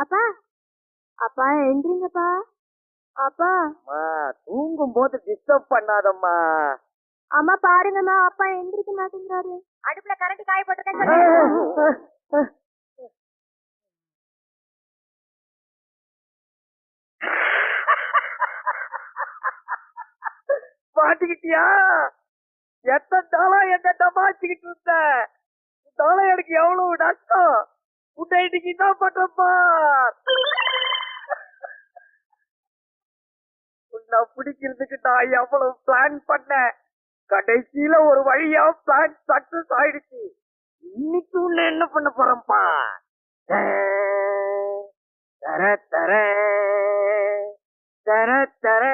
அப்பா. அப்பா எந்திரிங்கப்பா. அப்பா. தூங்கும் போது டிஸ்டர்ப் பண்ணாதம்மா. அம்மா பாருங்கம்மா அப்பா எந்திரிக்க மாட்டேங்கிறாரு. அடுப்புல கரண்ட் காய போட்டுருக்கேன் மாட்டிக்கிட்டியா? எத்தனை நாளா என்ன டமாச்சிக்கிட்டு இருந்த? நாளா எனக்கு எவ்வளவு நஷ்டம்? உன்னை இன்னைக்கு என்ன பண்றப்பா உன்னை பிடிக்கிறதுக்கு நான் எவ்வளவு பிளான் பண்ணேன் கடைசியில ஒரு வழியா பிளான் சக்சஸ் ஆயிடுச்சு இன்னைக்கு உன்னை என்ன பண்ண போறேன்ப்பா தர தர தர தர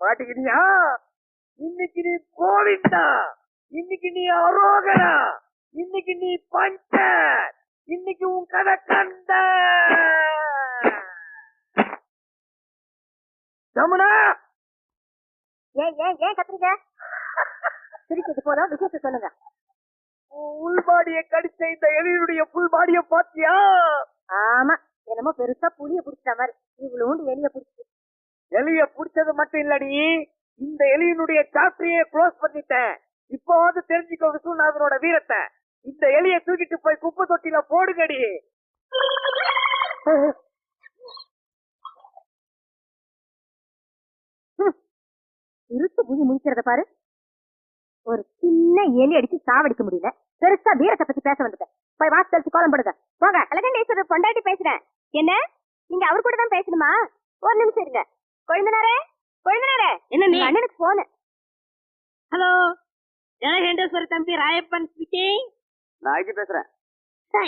மாட்டிக்கிறியா இன்னைக்கு நீ கோவிந்தா இன்னைக்கு நீ அரோகரா இன்னைக்கு நீ பஞ்ச இன்னைக்கு உன் கதை கண்ட. ஜமுனா ஏன் ஏன் ஏன் கத்துறீங்க? சிரிச்சது போதும் விஷயத்த சொல்லுங்க. உள்பாடிய கடிச்ச இந்த எலியுடைய புல்பாடிய பாத்தியா? ஆமா என்னமோ பெருசா புளிய புடிச்ச மாதிரி இவ்வளவு எலிய புடிச்சு. எலிய புடிச்சது மட்டும் இல்லடி இந்த எலியினுடைய சாப்டரையே க்ளோஸ் பண்ணிட்டேன். இப்போ வந்து தெரிஞ்சுக்கோ விஸ்வநாதனோட வீரத்தை. இந்த எலிய தூக்கிட்டு போய் குப்பை தொட்டில போடுங்கடி. இருட்டு புலி முடிக்கிறத பாரு. ஒரு சின்ன எலி அடிச்சு சாவடிக்க முடியல. பெருசா வீரத்தை பத்தி பேச வந்துட்டேன். போய் வாசல் கோலம் போடுங்க. போங்க. அழகண்டேஸ்வரர் பொண்டாட்டி பேசுறேன். என்ன? நீங்க அவர் கூட தான் பேசணுமா? ஒரு நிமிஷம் இருங்க. கொழுந்தனாரே? கொழுந்தனாரே? என்ன நீ? அண்ணனுக்கு போனு ஹலோ ஜனகண்டேஸ்வர தம்பி ராயப்பன் ஸ்பீக்கிங் நான் ஐஜி பேசுறேன்.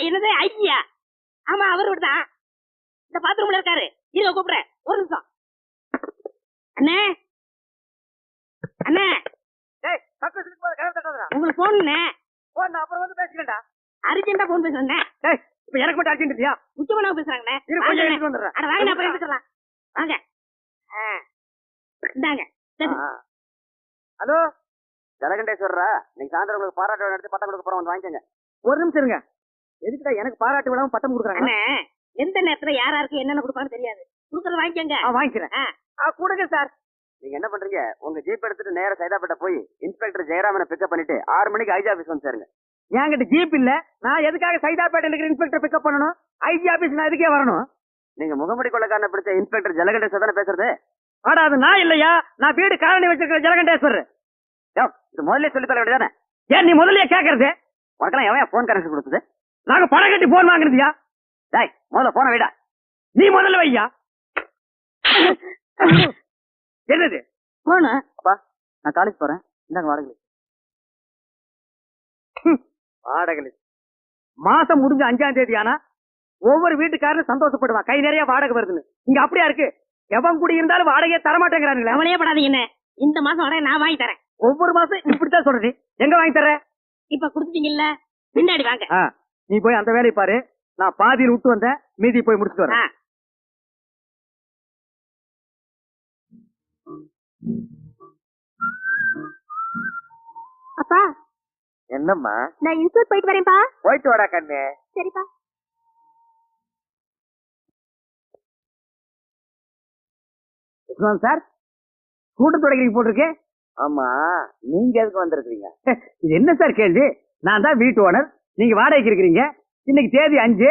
என்னது? ஐயா ஆமா அவரு தான். இந்த பாத்ரூம்ல இருக்காரு. இருங்க கூப்பிடுறேன். ஒரு நிமிஷம். அண்ணே அண்ணே. டேய் போற கதை தட்டாதடா உங்களுக்கு போனுண்ணே போ நான் அப்புறம் வந்து பேசிக்கிறேன்டா. அர்ஜென்டா போன் பேசுறேன் டேய் இப்ப எனக்கு மட்டும் அர்ஜென்ட் இல்லையா? முக்கியமான பேசுறாங்கண்ணே. இரு கொஞ்சம். எடுத்து வந்துடுறேன். அட வாங்க அப்புறம் எடுத்துக்கலாம் வாங்க. ஆ. இந்தாங்க. சரி. ஹலோ? ஜலகண்டேஸ்வரரா நீங்க சாயந்தரம் உங்களுக்கு பாராட்டு நடத்தி பட்டம் கொடுக்க போறோம் வந்து வாங்கிக்கோங்க. ஒரு நிமிஷம் இருங்க. எதுக்குடா எனக்கு பாராட்டு விழாவும் பட்டம் கொடுக்குறாங்க? எந்த நேரத்துல யார் யாருக்கு என்னென்ன கொடுப்பான்னு தெரியாது. கொடுக்கறது வாங்கிக்கோங்க. வாங்கிக்கிறேன். கொடுங்க சார். நீங்க என்ன பண்றீங்க? உங்க ஜீப் எடுத்துட்டு நேரா சைதாப்பேட்டை போய் இன்ஸ்பெக்டர் ஜெயராமனை பிக்கப் பண்ணிட்டு ஆறு மணிக்கு ஐஜி ஆபீஸ் வந்து சேருங்க. என்கிட்ட ஜீப் இல்ல. நான் எதுக்காக சைதாப்பேட்டையில இருக்கிற இன்ஸ்பெக்டர் பிக்கப் பண்ணணும்? ஐஜி ஆபீஸ் நான் எதுக்கே வரணும்? நீங்க முகமடி கொள்ளக்காரனை பிடிச்ச இன்ஸ்பெக்டர் ஜலகண்டேஸ்வர் தானே பேசுறது? ஆடா அது நான் இல்லையா? நான் வீடு காலனி வச்சிருக்கிற ஜலகண்டேஸ்வர் யோ இது முதல்ல சொல்லி தர வேண்டியதானே ஏன் நீ முதல்ல கேக்குறது? உனக்கெல்லாம் எவன் போன் கனெக்ஷன் கொடுத்தது? நாங்க பணம் கட்டி போன் வாங்குறதுயா டேய் முதல்ல போன வைடா. நீ முதல்ல வையா? என்னது? போன. அப்பா நான் காலேஜ் போறேன். இந்தாங்க வாடகை வாடகை மாசம் முடிஞ்ச அஞ்சாம் தேதி ஆனா ஒவ்வொரு வீட்டுக்காரரும் சந்தோஷப்படுவான். கை நிறைய வாடகை வருதுன்னு. இங்க அப்படியா இருக்கு? எவன் குடி இருந்தாலும் வாடகையே தரமாட்டேங்கிறானுங்களே. கவலையே படாதீங்கண்ணே இந்த மாசம் வாடகை நான் வாங்கி தரேன். ஒவ்வொரு மாசம் இப்படித்தான் சொல்றது. எங்க வாங்கி தர இப்ப கொடுத்துட்டீங்கல்ல? பின்னாடி வாங்க. நீ போய் அந்த வேலையை பாரு. நான் பாதியில் விட்டு வந்தேன். மீதி போய் முடிச்சுட்டு வரேன். அப்பா. என்னம்மா? நான் இன்ஸ்டியூட் போயிட்டு வரேன்ப்பா. போயிட்டு வாடா கண்ணு. சரிப்பா. சார். கூட்டம் தொடக்கிறீங்க போட்டிருக்கு. ஆமா. நீங்க எதுக்கு வந்திருக்கீங்க இது என்ன சார் கேள்வி? நான் தான் வீட்டு ஓனர். நீங்க வாடகைக்கு இருக்கிறீங்க. இன்னைக்கு தேதி அஞ்சு.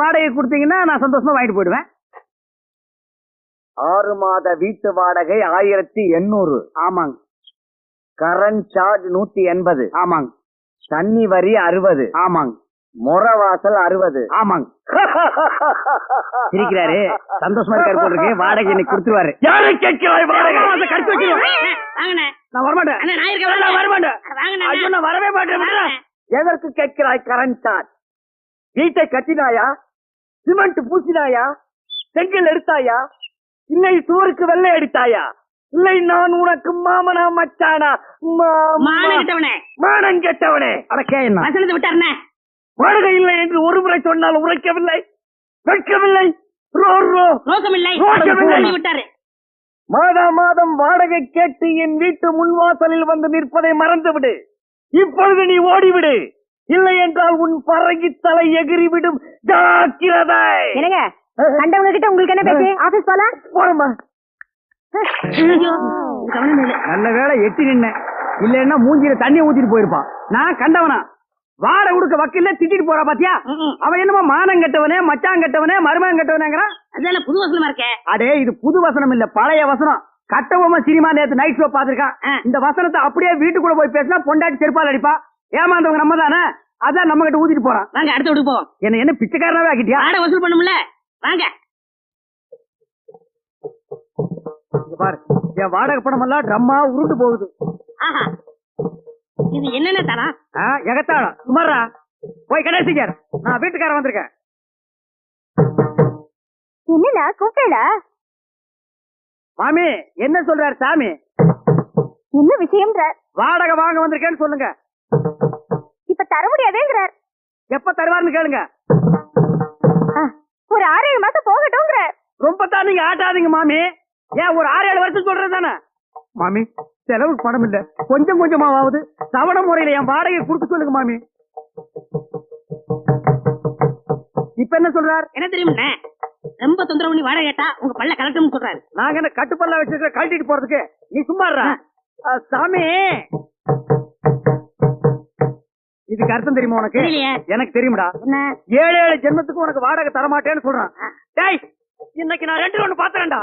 வாடகை கொடுத்தீங்கன்னா நான் சந்தோஷமா வாங்கிட்டு போயிடுவேன். ஆறு மாத வீட்டு வாடகை ஆயிரத்தி எண்ணூறு. ஆமாங்க. கரண்ட் சார்ஜ் நூத்தி எண்பது. ஆமாங்க. தண்ணி வரி அறுபது. ஆமாங்க. முறவாசல் அறுபது. ஆமாங்க. சிரிக்கிறாரு. சந்தோஷமா இருக்காரு போல இருக்கு. வாடகை இன்னைக்கு கொடுத்துருவாரு. யாரை கேட்கிறாய் வாடகை? கடிச்சு வாங்கண்ணே நான் வரமாட்டேன் அண்ணா நான் வரமாட்டேன் ஐயோ நான் வரவே மாட்டேன். எதற்கு கேட்கிறாய் கரண்ட் சார்ஜ்? வீட்டை கட்டினாயா? சிமெண்ட் பூசினாயா? செங்கல் எடுத்தாயா? இல்லை சூருக்கு வெள்ளை அடித்தாயா? இல்லை நான் உனக்கு மாமனா மச்சானா? மானம் கிட்டவனே. மானம் கெட்டவனே. அட கேயண்ணா வசனத்தை விட்டாருண்ணே. வாடகை இல்லை என்று ஒரு முறை சொன்னால் உரைக்கவில்லை. விட்டாரு. மாதா மாதம் வாடகை கேட்டு என் வீட்டு முன்வாசலில் வந்து நிற்பதை மறந்துவிடு. இப்பொழுது நீ ஓடிவிடு. இல்லை என்றால் உன் பறகி தலை எகிறிவிடும் ஜாக்கிரதை. கண்டவங்க கிட்ட உங்களுக்கு என்ன பேச்சு? ஆபீஸ் போல? போறமா ஐயோ. இது கவனம் இல்லை நல்ல வேளை எட்டி நின்ன இல்லன்னா மூஞ்சில தண்ணி ஊத்திட்டு போயிருப்பான். நான் கண்டவனா? வாடகை கொடுக்க வக்கீல்ல திட்டிட்டு போறா பாத்தியா. அவன் என்னமோ மானம் கெட்டவனே மச்சான் கெட்டவனே மருமகன் கெட்டவனேங்கிறான். அதெல்லாம் புது வசனமா இருக்கே? அடே இது புது வசனம் இல்ல பழைய வசனம். கட்டபொம்மை சினிமா நேத்து நைட் ஷோ பாத்திருக்கான். இந்த வசனத்தை அப்படியே வீட்டுக்குள்ள போய் பேசினா பொண்டாட்டி செருப்பால் அடிப்பா. ஏமாந்தவங்க நம்ம தானே அதான் நம்ம கிட்ட ஊத்திட்டு போறான். வாங்க அடுத்த வீட்டுக்கு போவோம். என்ன என்ன பிச்சைக்காரனாவே ஆக்கிட்டியா? வாடகை வசூல் பண்ணும்ல? வாங்க. பாரு என் வாடகை பணம் எல்லாம் ட்ரம்மா உருண்டு போகுது. ஆஹா. இது என்னென்ன தரா எகத்தாளம். சுமாரா போய் கடைசிக்கார் நான் வீட்டுக்காரன் வந்திருக்கேன். என்னடா கூப்பிட்டா மாமி என்ன சொல்றாரு சாமி? என்ன விஷயம்ன்ற வாடகை வாங்க வந்திருக்கேன்னு சொல்லுங்க. இப்ப தர முடியாதேங்கிறார். எப்ப தருவாருன்னு கேளுங்க. ஒரு ஆறு ஏழு மாசம் போகட்டும்ங்கிற. ரொம்ப தான் நீங்க ஆட்டாதீங்க மாமி. ஏன் ஒரு ஆறு ஏழு வருஷம் சொல்றது தானே? மாமி செலவுக்கு பணம் இல்ல. கொஞ்சம் கொஞ்சமாவது தவணை முறையில என் வாடகை கொடுக்க சொல்லுங்க மாமி. இப்ப என்ன சொல்றார்? என்ன தெரியுமா? ரொம்ப தொந்தரவு பண்ணி வாடகை கேட்டா உங்க பல்ல கலட்டணும்னு சொல்றாரு. நாங்க என்ன கட்டுப்பல்ல வச்சிருக்க கழட்டிட்டு போறதுக்கு? நீ சும்மா இருடா. சாமி! இதுக்கு அர்த்தம் தெரியுமா உனக்கு. எனக்கு தெரியும்டா. ஏழு ஏழு ஜென்மத்துக்கு உனக்கு வாடகை தர மாட்டேன்னு சொல்றான் டேய் இன்னைக்கு நான் ரெண்டு ஒண்ணு பாத்துறேன்டா.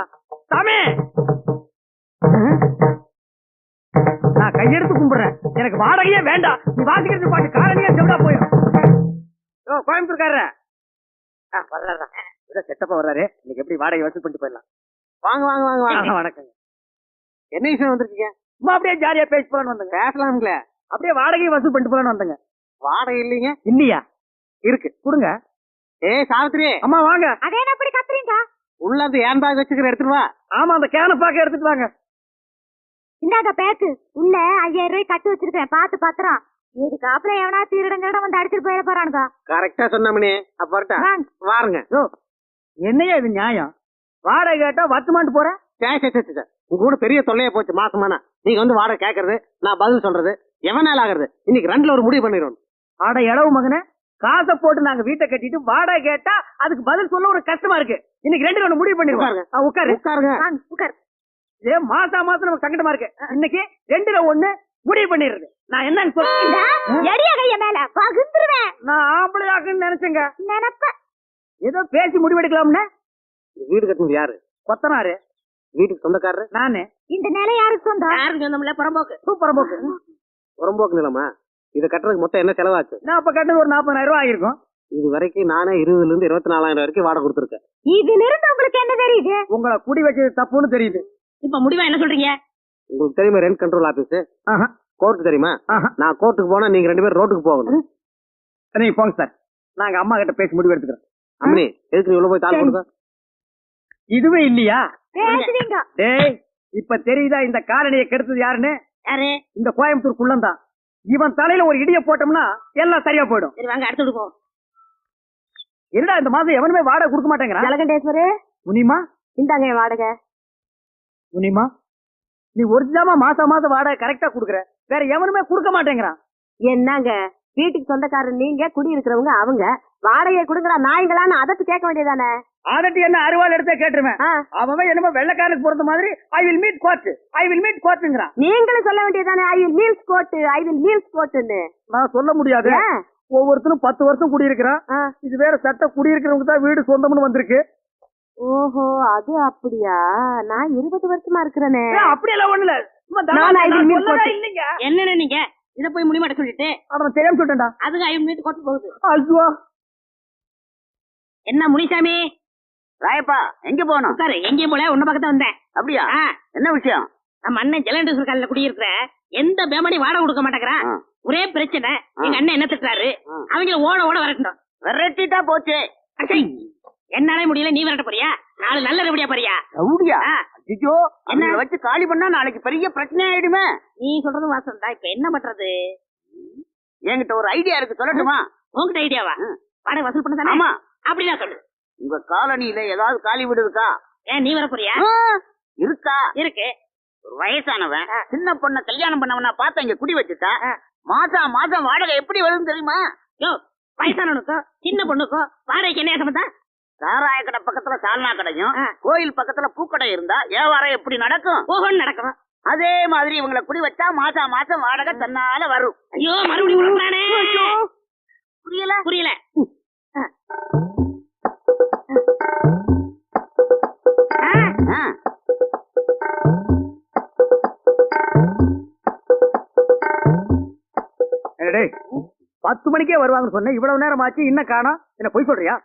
சாமி! நான் கையெடுத்து கும்பிடுறேன். எனக்கு வாடகையே வேண்டாம் நீ வாசிக்கிறது பாட்டு காரணியா செவிடா போயிடும் ஓ கோயம்புத்தூர்காரர? செட்டப்பா வர்றாரு. இன்னைக்கு எப்படி வாடகை வசூல் பண்ணிட்டு போயிடலாம். வாங்க வாங்க வாங்க வாங்க. வணக்கங்க. என்ன விஷயம் வந்திருக்கீங்க? சும்மா அப்படியே ஜாலியா பேசி போலான்னு வந்தங்க. பேசலாம்ல. அப்படியே வாடகை வசூல் பண்ணிட்டு போலான்னு வந்தங்க. வாடகை இல்லைங்க. இல்லையா? இருக்கு. கொடுங்க. ஏய் சாவித்திரி. அம்மா வாங்க. அதே என்ன அப்படி கத்துறீங்க? உள்ள அந்த ஏன் பேக் வச்சுக்கிற எடுத்துட்டு வா. ஆமா அந்த கேன பாக்க எடுத்துட்டு வாங்க. இந்தாங்க பேக்கு. உள்ள ஐயாயிரம் ரூபாய் கட்டு வச்சிருக்கேன் பாத்து பத்திரம். இதுக்கு அப்புறம் எவனா திருடங்க வந்து அடிச்சிட்டு போயிட போறானுங்க? கரெக்டா சொன்னமணி அப்ப வரட்டா? வாங்க. வாருங்க. யோ என்னையா இது நியாயம்? வாடகை கேட்டா வத்துமான்ட்டு போற? சே, சே, சே, சே, சே. உங்க கூட பெரிய தொல்லையா போச்சு மாசமானா. நீங்க வந்து வாடகை கேக்குறது நான் பதில் சொல்றது எவன் நாள் ஆகுறது? இன்னைக்கு ரெண்டுல ஒரு முடிவு பண்ணிடுவோம். ஆட இளவு மகனே காசை போட்டு நாங்க வீட்டை கட்டிட்டு வாடகை கேட்டா அதுக்கு பதில் சொல்ல ஒரு கஷ்டமா இருக்கு. இன்னைக்கு ரெண்டு ஒண்ணு முடிவு பண்ணிருவாங்க உட்காருங்க. உட்காரு. உட்காருங்க. உட்கார். இதே மாசா மாசம் நமக்கு சங்கடமா இருக்கு. இன்னைக்கு ரெண்டுல ஒண்ணு முடிவு பண்ணிடுறது. நான் என்னன்னு சொல்ல எடியா கைய மேல பகுந்துருவேன். நான் ஆம்பளையாக்குன்னு நினைச்சேங்க. நினைப்ப ஏதோ பேசி முடிவெடுக்கலாம்னு? வீடு கட்டினது யாரு? கொத்தனாரு. வீட்டுக்கு சொந்தக்காரரு? நானு. இந்த நிலை யாருக்கு சொந்தம்? யாருக்கு சொந்தமில்ல புறம்போக்கு. சூப்பர் போக்கு புறம்போக்கு நிலமா? இதை கட்டுறதுக்கு மொத்தம் என்ன செலவாச்சு? நான் அப்ப கட்டது ஒரு நாற்பதாயிரம் ரூபாய் ஆயிருக்கும். இது வரைக்கும் நானே இருபதுல இருந்து இருபத்தி நாலாயிரம் வரைக்கும் வாடகை கொடுத்துருக்கேன். இதுல இருந்து உங்களுக்கு என்ன தெரியுது? உங்களை குடி வச்சது தப்புன்னு தெரியுது. இப்ப முடிவா என்ன சொல்றீங்க? உங்களுக்கு தெரியுமா ரெண்ட் கண்ட்ரோல் ஆபீஸ் ஆஹா, கோர்ட் தெரியுமா? ஆஹா. நான் கோர்ட்டுக்கு போனா நீங்க ரெண்டு பேரும் ரோட்டுக்கு போகணும். நீங்க போங்க சார். நாங்க அம்மா கிட்ட பேசி முடிவு எடுத்துக்கிறோம் அம்மனி எதுக்கு நீ உள்ள போய் தாள் சரி. கொடுக்க? இதுவே இல்லையா? டேய் இப்ப தெரியுதா இந்த காலனியை கெடுத்தது யாருன்னு? யாரு? இந்த கோயம்புத்தூர் குள்ளந்தான் இவன் தலையில ஒரு இடிய போட்டோம்னா எல்லாம் சரியா போயிடும். சரி வாங்க அடுத்த வீட்டுக்கு போவோம் என்னடா இந்த மாசம் எவனுமே வாடகை கொடுக்க மாட்டேங்கிறான்? ஜலகண்டேஸ்வரு? முனிமா? இந்தாங்க என் வாடகை. முனிமா? நீ ஒரிஜினமா மாசம் மாசம் வாடகை கரெக்டா குடுக்குற. வேற எவனுமே கொடுக்க மாட்டேங்கிறான். என்னங்க? வீட்டுக்கு சொந்தக்காரர் நீங்க குடி இருக்கிறவங்க அவங்க. வாடகை கொடுங்கடா நாய்ங்களான்னு அதட்டு கேட்க வேண்டியதானே அதட்டி என்ன அருவாள் எடுத்தே கேட்டுருவேன் அவன் என்னமோ வெள்ளக்காரனுக்கு பொறுத்த மாதிரி I will meet court I will meet கோர்ட்டுங்கிறான் நீங்களும் சொல்ல வேண்டியதானே I will meals coat I will meals கோட்டுன்னு நான் சொல்ல முடியாது? ஒவ்வொருத்தரும் பத்து வருஷம் குடியிருக்கிறான். இது வேற சட்ட குடியிருக்கிறவங்க தான் வீடு சொந்தம்னு வந்திருக்கு. ஓஹோ அது அப்படியா? நான் இருபது வருஷமா இருக்கிறேனே. அப்படியெல்லாம் ஒண்ணு இல்ல என்னன்னு நீங்க? இத போய் முடிமாட்ட சொல்லிட்டு. அவன் தெரியாம சொல்லிட்டேன்டா. அதுக்கு ஐயன் வீட்டு கொட்டு போகுது. ஐயோ. என்ன முனிசாமி? ராயப்பா எங்க போனோம் உட்காரு எங்கேயும் போல உன்ன பக்கத்துல வந்தேன். அப்படியா? என்ன விஷயம்? நம்ம அண்ணன் ஜலண்டேஸ்வர் காலில் குடியிருக்கிற எந்த பேமணி வாடகை கொடுக்க மாட்டேங்கிறான். ஒரே பிரச்சனை. எங்க அண்ணன் என்ன திட்டுறாரு? ஆ. அவங்கள ஓட ஓட வரட்டும் விரட்டிட்டா போச்சு. என்னாலே முடியல நீ விரட்ட போறியா? நாலு நல்ல ரெபடியா போறியா? ரவுடியா ஐயோ என்ன? வச்சு காலி பண்ணா நாளைக்கு பெரிய பிரச்சனை ஆயிடுமே. நீ சொல்றது வாசம் தான் இப்ப என்ன பண்றது? என்கிட்ட ஒரு ஐடியா இருக்கு சொல்லட்டுமா? உங்ககிட்ட ஐடியாவா. வாடகை வசூல் பண்ண ஆமா. அப்படிதான் சொல்லு. உங்க காலனியில ஏதாவது காலி வீடு இருக்கா? ஏன் நீ வர போறியா இருக்கா? இருக்கு. ஒரு வயசானவன் சின்ன பொண்ண கல்யாணம் பண்ணவனா பார்த்து இங்க குடி வச்சுட்டா மாசம் மாசம் வாடகை எப்படி வருதுன்னு தெரியுமா? யோ வயசானவனுக்கும் சின்ன பொண்ணுக்கும் வாடகைக்கு என்ன சம்பந்தம்? சாராய கடை பக்கத்துல சால்னா கடையும். கோயில் பக்கத்துல பூக்கடை இருந்தா வியாபாரம் எப்படி நடக்கும்? ஓஹோன்னு நடக்கும். அதே மாதிரி இவங்கள குடி வச்சா மாசம் மாசம் வாடகை தன்னால வரும். ஐயோ மறுபடியும் புரியல? புரியல. பத்து மணிக்கே வருவாங்கன்னு சொன்னேன். இவ்வளவு நேரம் ஆச்சு இன்னும் காணோம் என்ன பொய் சொல்றியா?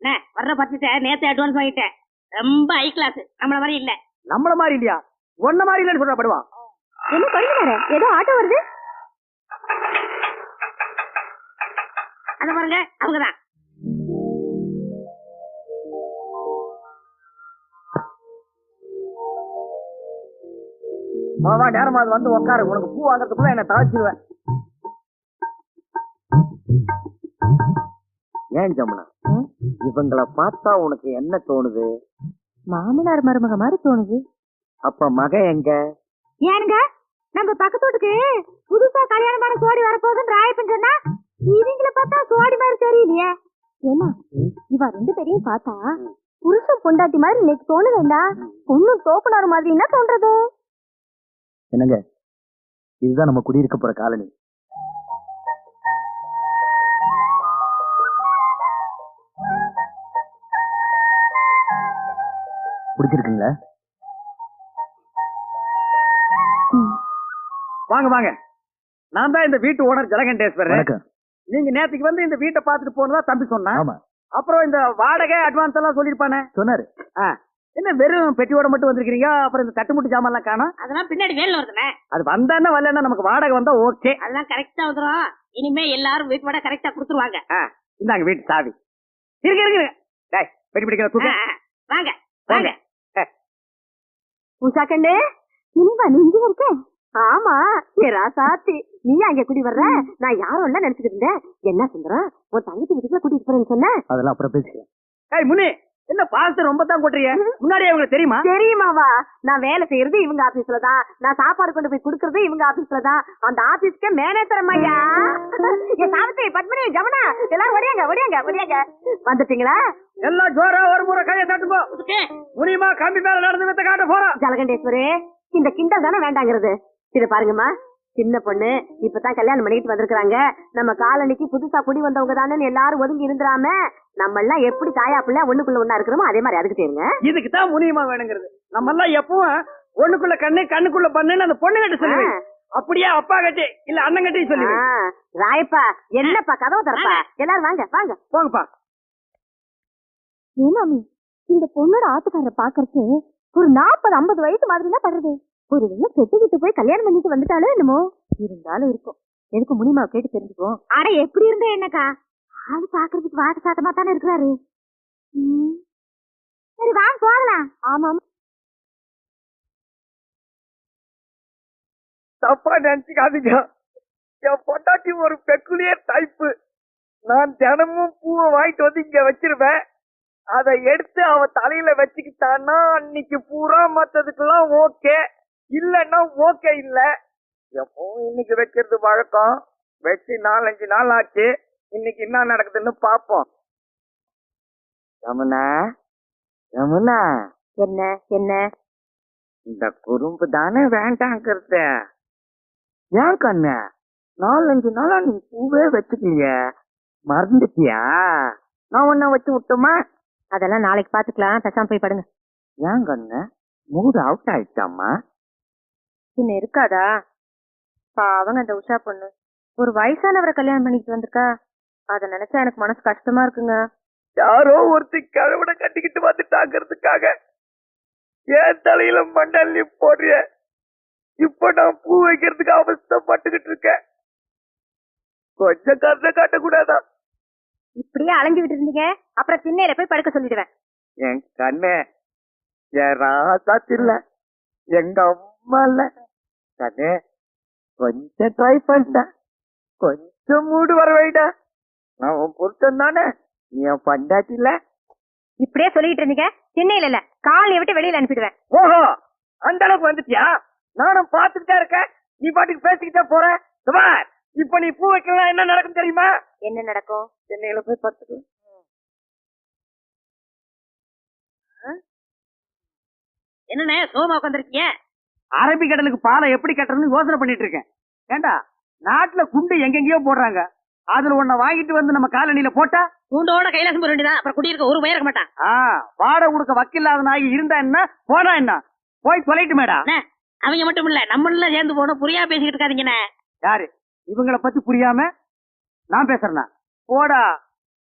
அண்ணே, வர்ற பட்சத்தை நேத்து அட்வான்ஸ் வாங்கிட்டேன். ரொம்ப ஹை கிளாஸ் நம்மள மாதிரி இல்ல. நம்மள மாதிரி இல்லையா? ஒன்ன மாதிரி இல்லைன்னு சொல்றா படுவா. என்ன பண்ணினாரு ஏதோ ஆட்டோ வருது? அத பாருங்க அவங்கதான். வா நேரமா அது வந்து உட்காரு உனக்கு பூ வாங்குறதுக்குள்ள என்ன தாழ்ச்சிடுவேன் ஏன் ஜமுனா? இவங்கள பார்த்தா உனக்கு என்ன தோணுது? மாமனார் மருமக மாதிரி தோணுது. அப்ப மக எங்க? ஏனுங்க? நம்ம பக்கத்து வீட்டுக்கு புதுசா கல்யாணமான சோடி வரப்போகுதுன்னு ராயப்பன் சொன்னா இவங்கள பார்த்தா சோடி மாதிரி தெரியலையே. ஏமா இவ ரெண்டு பேரையும் பார்த்தா புருஷன் பொண்டாட்டி மாதிரி இன்னைக்கு தோணுதேண்டா? பொண்ணு தோப்புனார் மாதிரி என்ன தோன்றது. என்னங்க? இதுதான் நம்ம குடியிருக்க போற காலனி. பிடிச்சிருக்குங்களா? வாங்க வாங்க. நான் தான் இந்த வீட்டு ஓனர் ஜலகண்டேஸ்வரர் வணக்கம். நீங்க நேத்துக்கு வந்து இந்த வீட்டை பார்த்துட்டு போனதா தம்பி சொன்னான். ஆமா. அப்புறம் இந்த வாடகை அட்வான்ஸ் எல்லாம் சொல்லிருப்பானே சொன்னாரு. ஆ, என்ன வெறும் பெட்டியோட மட்டும் வந்திருக்கீங்க அப்புறம் இந்த தட்டுமுட்டு ஜாமான் எல்லாம் காணோம். அதெல்லாம் பின்னாடி வேலை வருதுண்ணே. அது வந்தானே வரலன்னா நமக்கு வாடகை வந்தா ஓகே. அதெல்லாம் கரெக்டா வந்துரும். இனிமே எல்லாரும் வீட்டு வாடகை கரெக்டா கொடுத்துருவாங்க. இந்தாங்க வீட்டு சாவி. இருக்கு இருக்கு டேய் பெட்டி பிடிக்கிற தூக்க. வாங்க வாங்க. உஷா கண்டு இன்பா நீ இங்க இருக்க? ஆமா ஏ ராசாத்தி நீ அங்க குடி வர்ற? நான் யாரும் இல்ல நினைச்சுட்டு இருந்தேன். என்ன சுந்தரம் உன் தங்கச்சி வீட்டுக்கு கூட்டிட்டு போறேன்னு சொன்ன? அதெல்லாம் அப்புறம் பேசிக்கலாம். ஏய் முனி. என்ன பாசத்தை ரொம்ப தான் கொட்டுறீங்க முன்னாடியே உங்களுக்கு தெரியுமா? தெரியுமாவா? நான் வேலை செய்யறது இவங்க ஆபீஸ்ல தான். நான் சாப்பாடு கொண்டு போய் கொடுக்கறது இவங்க ஆபீஸ்ல தான். அந்த ஆபீஸ்க்கு மேனேஜர் ஐயா என் சாவித்திரி பத்மினி ஜமுனா எல்லாரும் ஒடியாங்க ஒடியாங்க ஒடியாங்க வந்துட்டீங்களா? எல்லாம் ஜோரா ஒரு முறை கையை தட்டுப்போ இதுக்கு முனியமா கம்பி மேல நடந்து வித்த காட்ட போறோம். ஜலகண்டேஸ்வரே இந்த கிண்டல் தானே வேண்டாங்கிறது. இது பாருங்கம்மா. சின்ன பொண்ணு இப்பதான் கல்யாணம் பண்ணிட்டு வந்திருக்காங்க நம்ம காலனிக்கு புதுசா குடி வந்தவங்க தானே எல்லாரும் ஒதுங்கி இருந்துராம நம்ம எல்லாம் எப்படி தாயா பிள்ளை ஒண்ணுக்குள்ள ஒண்ணா இருக்கிறோமோ அதே மாதிரி அதுக்கு தேருங்க இதுக்கு தான் முனியமா வேணுங்கிறது. நம்ம எல்லாம் எப்பவும் ஒண்ணுக்குள்ள கண்ணு கண்ணுக்குள்ள பண்ணுன்னு அந்த பொண்ணு கிட்ட சொல்லுவேன். அப்படியே அப்பா கட்டி இல்ல அண்ணன் கட்டி சொல்லுவேன். ராயப்பா என்னப்பா கதவு தரப்பா எல்லாரும் வாங்க வாங்க. போங்கப்பா. ஏமாமி இந்த பொண்ணோட ஆத்துக்காரரை பாக்குறதுக்கு ஒரு நாற்பது ஐம்பது வயசு மாதிரி தான் படுறது. ஒரு வெள்ள கெட்டுக்கிட்டு போய் கல்யாணம் பண்ணிட்டு வந்துட்டாலும் என்னமோ? இருந்தாலும் இருக்கும். எதுக்கு முடியுமா கேட்டு தெரிஞ்சுக்குவோம். அட எப்படி இருந்தா என்னக்கா? ஆளு பாக்குறதுக்கு வாட்ட சாட்டமா தானே இருக்கிறாரு. சரி வாங்க போகலாம். ஆமா தப்பா நினைச்சுக்காதீங்க. என் பொண்டாட்டி ஒரு பெக்குலியர் டைப்பு நான் தினமும் பூவை வாங்கிட்டு வந்து இங்க வச்சிருவேன். அதை எடுத்து அவ தலையில வச்சுக்கிட்டான்னா அன்னைக்கு பூரா மத்ததுக்கெல்லாம் ஓகே இல்லன்னா ஓகே இல்ல. எப்பவும் இன்னைக்கு வைக்கிறது வழக்கம்? வச்சு நாலஞ்சு நாள் ஆச்சு. இன்னைக்கு என்ன நடக்குதுன்னு பாப்போம் யமுனா யமுனா. என்ன என்ன? இந்த குறும்பு தானே வேண்டாங்கிறது. ஏன் கண்ணு? நாலஞ்சு நாளா நீ பூவே வச்சுக்கலையே. மறந்துட்டியா? நான் உன்ன வச்சு விட்டோமா? அதெல்லாம் நாளைக்கு பாத்துக்கலாம் பேசாம போய் படுங்க. ஏன் கண்ணு? மூடு அவுட் ஆயிடுச்சாமா பின்ன இருக்காதா? பாவங்க அந்த உஷா பொண்ணு. ஒரு வயசானவரை கல்யாணம் பண்ணிட்டு வந்திருக்கா? அத நினைச்சா எனக்கு மனசு கஷ்டமா இருக்குங்க. யாரோ ஒருத்தி கழுவனை கட்டிக்கிட்டு வந்துட்டாங்கிறதுக்காக ஏன் தலையில மண்டல்லி போடுற. இப்ப நான் பூ வைக்கிறதுக்கு அவஸ்தைப்பட்டுக்கிட்டு இருக்கேன். கொஞ்சம் கருணை காட்டக்கூடாதா? இப்படியே அலைஞ்சுகிட்டு இருந்தீங்க அப்புறம் திண்ணையில போய் படுக்க சொல்லிடுவேன். என் கண்ணே என் ராசாத்து இல்ல எங்க அம்மா இல்ல கண்ணே கொஞ்சம் ட்ரை பண்ண கொஞ்சம் மூடு வர வைடா நான் உன் பொருத்தம் தானே நீ என் பண்டாட்டி இல்ல இப்படியே சொல்லிட்டு இருந்தீங்க திண்ணையில இல்ல காலையை விட்டு வெளியில அனுப்பிடுவேன் ஓஹோ அந்த அளவுக்கு வந்துட்டியா நானும் பாத்துக்கிட்டே இருக்கேன் நீ பாட்டுக்கு பேசிக்கிட்டே போற சுமார் இப்ப நீ பூ வைக்கலாம் என்ன நடக்கும் தெரியுமா என்ன நடக்கும் சென்னையில போய் பார்த்துக்கு என்னண்ணே சோமா உட்காந்துருக்கீங்க அரபிக்கடலுக்கு பாலை எப்படி கட்டுறதுன்னு யோசனை பண்ணிட்டு இருக்கேன். ஏண்டா? நாட்டுல குண்டு எங்கெங்கயோ போடுறாங்க. அதுல ஒன்ன வாங்கிட்டு வந்து நம்ம காலனில போட்டா? கூண்டோட கைலாசம் போக வேண்டியதான் அப்புறம் குடியிருக்க ஒரு பையன் இருக்க மாட்டான் ஆ வாடகை கொடுக்க வக்கில்லாத நாய் இருந்தா என்ன? போனா என்ன? போய் தொலைட்டு மேடா. அவங்க மட்டும் இல்ல நம்மள சேர்ந்து போகணும். புரியா பேசிக்கிட்டு இருக்காதீங்கண்ணே. யாரு? இவங்கள பத்தி புரியாம நான் பேசுறேனா போடா.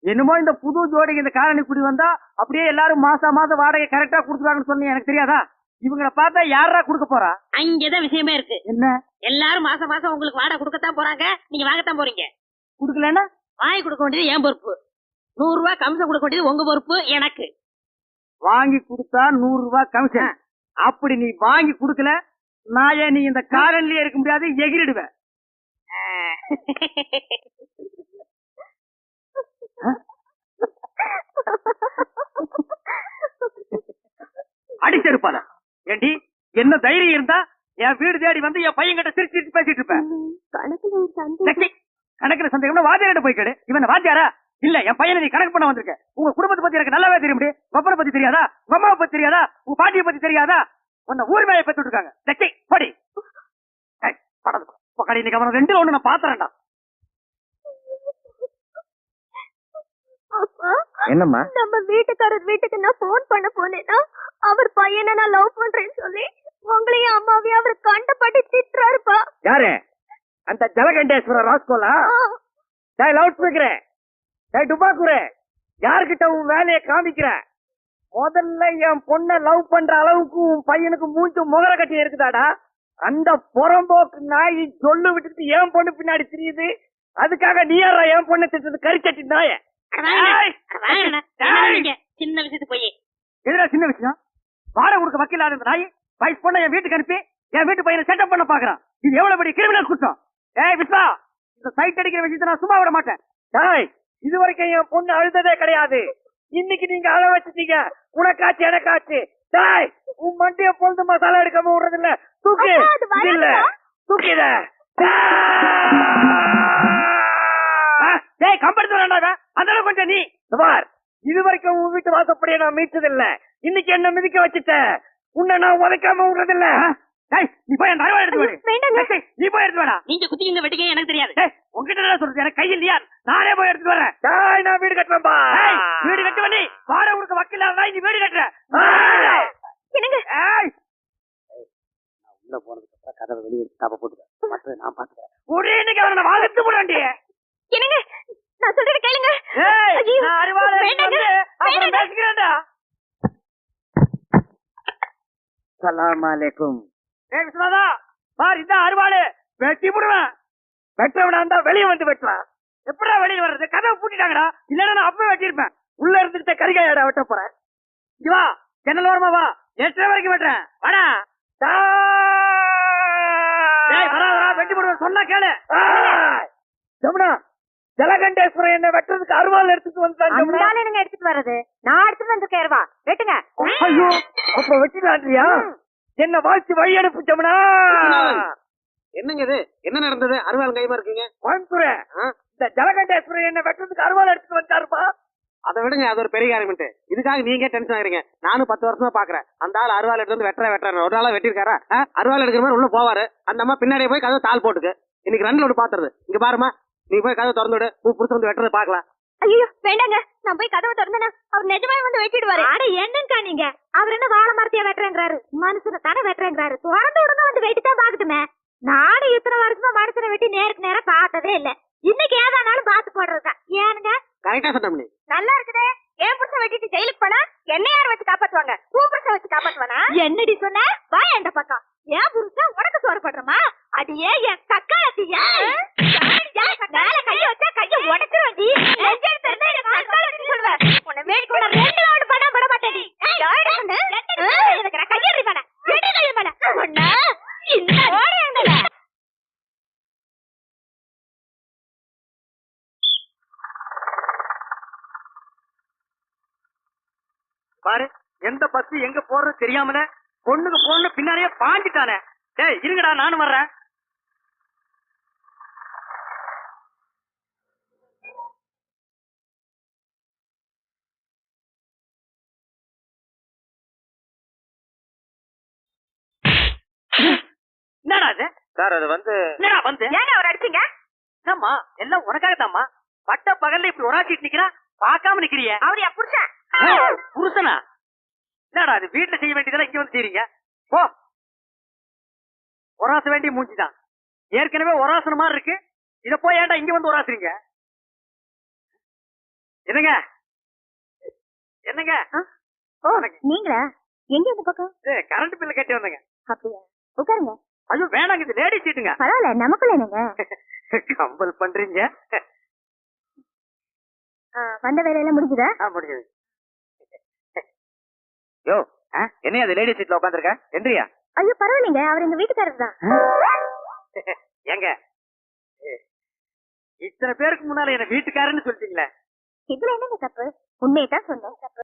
என்னமோ இந்த புது ஜோடிக்கு இந்த காலனி குடி வந்தா அப்படியே எல்லாரும் மாசம் மாசம் வாடகை கரெக்டா கொடுத்துருவாங்கன்னு சொன்னீங்க. எனக்கு தெரியாதா? இவங்கள பார்த்தா யாரா கொடுக்க போறா? அங்கேதான் விஷயமே இருக்கு. என்ன? எல்லாரும் மாசம் மாசம் உங்களுக்கு வாடகை கொடுக்கத்தான் போறாங்க. நீங்க வாங்கத்தான் போறீங்க. கொடுக்கலன்னா? வாங்கி கொடுக்க வேண்டியது என் பொறுப்பு. நூறு ரூபாய் கமிஷன் கொடுக்க வேண்டியது உங்க பொறுப்பு எனக்கு. வாங்கி கொடுத்தா நூறு ரூபாய் கமிஷன். அப்படி நீ வாங்கி கொடுக்கல நான் நீ இந்த காலனிலேயே இருக்க முடியாது எகிரிடுவேன். அடிச்சிருப்பால ஏண்டி? என்ன தைரியம் இருந்தா என் வீடு தேடி வந்து என் பையன் கிட்ட சிரிச்சு சிரிச்சு பேசிட்டு இருப்பேன். கணக்குல லட்சி, கணக்குல சந்தேகம்னா வாத்தியார்ட்ட போய் கேடு இவன் வாத்தியாரா? இல்ல என் பையனை நீ கணக்கு பண்ண வந்திருக்க. உங்க குடும்பத்தை பத்தி எனக்கு நல்லாவே தெரியும் ஒப்பனை பத்தி தெரியாதா? உங்க அம்மாவை பத்தி தெரியாதா? உங்க பாட்டியை பத்தி தெரியாதா? உன்னை ஊர் மேய பெற்று இருக்காங்க. லட்சி படி. ஏய், படாத. போ. இப்போ கடை இன்னைக்கு அவனை ரெண்டு ஒண்ணு நான் பாத்துறேன்டா. என்னம்மா? நம்ம வீட்டுக்காரர் வீட்டுக்கு நான் போன் பண்ண போனேன்னா அவர் பையனை நான் லவ் பண்றேன்னு சொல்லி உங்களையும் அம்மாவையும் அவர் கண்டபடி திட்டுறாருப்பா. யாரு? அந்த ஜலகண்டேஸ்வர ராஸ்கோலா? டேய் லவுட் ஸ்பீக்கரே டேய் டுபாக்குரே யார்கிட்ட உன் வேலையை காமிக்கிற? முதல்ல என் பொண்ண லவ் பண்ற அளவுக்கு உன் பையனுக்கு மூஞ்சி முகர கட்டி இருக்குதாடா? அந்த புறம்போக்கு நாய் சொல்லு விட்டுட்டு என் பொண்ணு பின்னாடி தெரியுது. அதுக்காக நீ யாரா என் பொண்ணு திட்டது கறிச்சட்டி நாய. சின்ன விஷயத்துக்கு போய். எதுடா சின்ன விஷயம்? வாடகை கொடுக்க வக்கீலாத இந்த நாய் வயசு பொண்ணை என் வீட்டுக்கு அனுப்பி என் வீட்டு பையனை செட்டப் பண்ண பாக்குறான். இது எவ்வளவு பெரிய கிரிமினல் குற்றம்? ஏய் விஸ்வா இந்த சைட் அடிக்கிற விஷயத்தை நான் சும்மா விட மாட்டேன். டாய் இது வரைக்கும் என் பொண்ணு அழுததே கிடையாது. இன்னைக்கு நீங்க அழ வச்சுட்டீங்க. உனக்காச்சு எனக்காச்சு. டாய் உன் மண்டிய பொழுது மசாலா எடுக்காம விடுறது இல்ல. தூக்கு இல்ல? தூக்கிட டேய் கம்பெடுத்து வேண்டாம் அந்த அளவுக்கு கொஞ்சம் நீ. பார் இது வரைக்கும் உன் வீட்டு வாசப்படியை நான் மீட்டது இல்ல இன்னைக்கு என்ன மிதிக்க வச்சுட்ட? உன்னை நான் உதைக்காம விடுறது இல்ல நீ போய் அந்த அறுவாள் எடுத்து டேய், நீ போய் எடுத்து வேடா. நீங்க குத்திக்கிங்க வெட்டிக்க எனக்கு தெரியாது. உன்கிட்ட என்ன சொல்றது? எனக்கு கையில் இல்லையா? நானே போய் எடுத்து வரேன் நான் வீடு கட்டுறேன்பா ஏய், வீடு கட்டு பண்ணி வாடகை கொடுக்க வக்கீலாத நாய் நீ வீடு கட்டுற. என்னங்க? உள்ள போனதுக்கு அப்புறம் கதவை வெளியே தாப்ப போட்டுக்க மற்ற நான் பாத்துக்கிறேன் ஒரே இன்னைக்கு அவனை வாழ்த்து போடாண்டி என்னங்க? நான் சொல்றது கேளுங்க. ஏய் ஐயோ, நான் அறிவாளை வேண்டாங்க, வந்து அப்புறம் வேண்டாங்க. பேசிக்கிறேன்டா. சலாம் அலைக்கும். ஏய் விஸ்வநாதா பார் இந்த அருவாளு வெட்டி போடுவேன். வெட்டவனா இருந்தா வெளியே வந்து வெட்டலாம் எப்படா வெளியே வர்றது? கதவை பூட்டிட்டாங்கடா. இல்லன்னா நான் அப்பவே வெட்டியிருப்பேன். உள்ள இருந்துகிட்ட கரிகாயாடா வெட்ட போறேன். வா ஜன்னல் ஓரமா வா. எட்டரை வரைக்கும் வெட்டுறேன். வாடா. வரா வரா வெட்டி போடுவேன். சொன்னா கேளு! ஜமுனா ஜலகண்டேஸ்வரன் என்ன வெட்டுறதுக்கு அருவாள் எடுத்துட்டு ஆளு என்னங்க எடுத்துட்டு வர்றது? நான் எடுத்துட்டு வந்திருக்கேன் வா வெட்டுங்க. ஐயோ அப்ப வெட்டிடான்றியா என்ன வாழ்த்து வழி அனுப்பு ஜமுனா. என்னங்க இது? என்ன நடந்தது? அறுவாள் கைமா இருக்கீங்க? கோயம்புத்தூர்? இந்த ஜலகண்டேஸ்வரன் என்ன வெட்டுறதுக்கு அருவாள் எடுத்துட்டு வந்துட்டாருப்பா. அதை விடுங்க அது ஒரு பெரிய காரியம்ட்டு இதுக்காக நீங்க டென்ஷன் ஆகிறீங்க. நானும் பத்து வருஷமா பாக்குறேன். அந்த ஆள் அறுவாள் எடுத்து வந்து வெட்டுற வெட்டுற ஒரு நாளா வெட்டிருக்காரா ஆ? அறுவாள் எடுக்கிற மாதிரி உள்ள போவாரு. அந்த அம்மா பின்னாடியே போய் கதவு தாள் போட்டுக்கு. இன்னைக்கு ரெண்டுல ஒன்று பாத்துறது. இங்க பாருமா நீ போய் கதவு திறந்து விடு. உன் புருஷன் வந்து வெட்டுறது பாக்கலாம் ஐயோ வேண்டாங்க. நான் போய் கதவை திறந்தேனா அவர் நிஜமாவே வந்து வெட்டிடுவாரு. அட என்னங்கா நீங்க? அவர் என்ன வாழை மரத்தையா வெட்டுறேங்கிறாரு? மனுஷனை தானே வெட்டுறேங்கிறாரு? திறந்து விடுங்க வந்து வெட்டி தான் பாக்கட்டுமே நானும் இத்தனை வருஷமா மனுஷனை வெட்டி நேருக்கு நேரா பார்த்ததே இல்ல. இன்னைக்கு ஏதானாலும் பார்த்து போடுறதுதான் ஏனுங்க? கரெக்டா சொன்ன நல்லா இருக்குதே. ஏன் புருஷன் வெட்டிட்டு ஜெயிலுக்கு போனா? என்ன யார் வச்சு காப்பாத்துவாங்க? உன் புருஷன் வச்சு காப்பாத்துவானா? என்னடி சொன்ன? வா இந்த பக்கம். ஏன் புருஷன் உனக்கு சோறு படுறமா? அடியே என் கக்கா? அடியா வச்சா கைய உடச்சிரும் டி லெஜெண்ட் தெரிஞ்சா எனக்கு சர்க்கார் வச்சு சொல்லுவேன் உன்னை மேல் ரெண்டு ரவுண்ட் பண்ண விட மாட்டேடி யாரு பாரு எந்த பஸ் எங்க போறது தெரியாமல பொண்ணுக்கு பொண்ணு பின்னாடியே பாஞ்சிட்டானே. டேய் இருங்கடா நானும் வர்றேன். என்னடா இது? சார் அது வந்து என்னடா வந்து? ஏங்க அவர் அடிச்சீங்க? என்னம்மா எல்லாம் உனக்காகத்தாம்மா? பட்ட பகல்ல இப்படி உராச்சிட்டு நிக்கிறா? பார்க்காம நிக்கிறிய. அவர் என் புருஷன். புருஷனா? என்னடா அது வீட்டுல செய்ய வேண்டியதெல்லாம் இங்க வந்து செய்றீங்க? போ. ஒராச வேண்டிய மூஞ்சிதான் ஏற்கனவே ஒராசன மாதிரி இருக்கு. இத போய் ஏன்டா இங்க வந்து ஒராசுறீங்க? என்னங்க? என்னங்க? ஓ நீங்களா? எங்க இந்த பக்கம்? கரண்ட் பில்ல கட்டி வந்தங்க. அப்படியா? உட்காருங்க. ஐயோ வேணாங்க இது லேடி சீட்டுங்க பரவாயில்ல நமக்குள்ள என்னங்க? கம்பல் பண்றீங்க. ஆ, வந்த வேலையெல்லாம் முடிஞ்சுதா? ஆ, முடிஞ்சது. யோ என்னையா அது லேடி சீட்ல உட்காந்துருக்க என்றியா? ஐயோ பரவாயில்லைங்க அவர் எங்க வீட்டுக்காரர் தான். ஏங்க இத்தனை பேருக்கு முன்னால என்ன வீட்டுக்காரன்னு சொல்லிட்டீங்களே? இதுல என்னங்க தப்பு? உண்மையை தான் சொன்னேன்.